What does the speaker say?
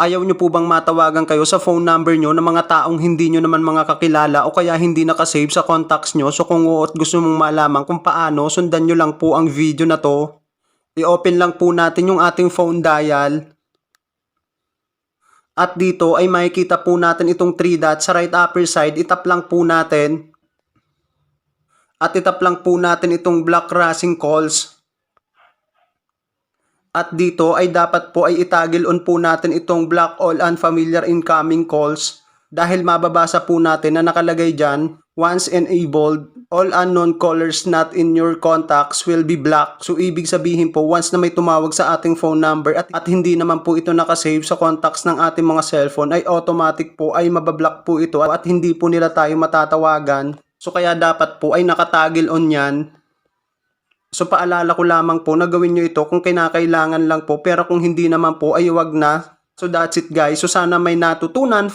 Ayaw nyo po bang matawagan kayo sa phone number nyo ng mga taong hindi nyo naman mga kakilala o kaya hindi nakasave sa contacts nyo? So kung oo at gusto mong malaman kung paano, sundan nyo lang po ang video na to. I-open lang po natin yung ating phone dial. At dito ay makikita po natin itong 3 dots sa right upper side. Itap lang po natin. At itap lang po natin itong block rushing calls. At dito ay dapat po ay itagil on po natin itong block all unfamiliar incoming calls dahil mababasa po natin na nakalagay dyan, once enabled, all unknown callers not in your contacts will be blocked. So ibig sabihin po, once na may tumawag sa ating phone number at, at hindi naman po ito nakasave sa contacts ng ating mga cellphone, ay automatic po ay mabablock po ito at hindi po nila tayo matatawagan. So kaya dapat po ay nakatagil on yan So paalala ko lamang po na gawin nyo ito kung kinakailangan lang po pero kung hindi naman po ay wag na. So that's it guys. So sana may natutunan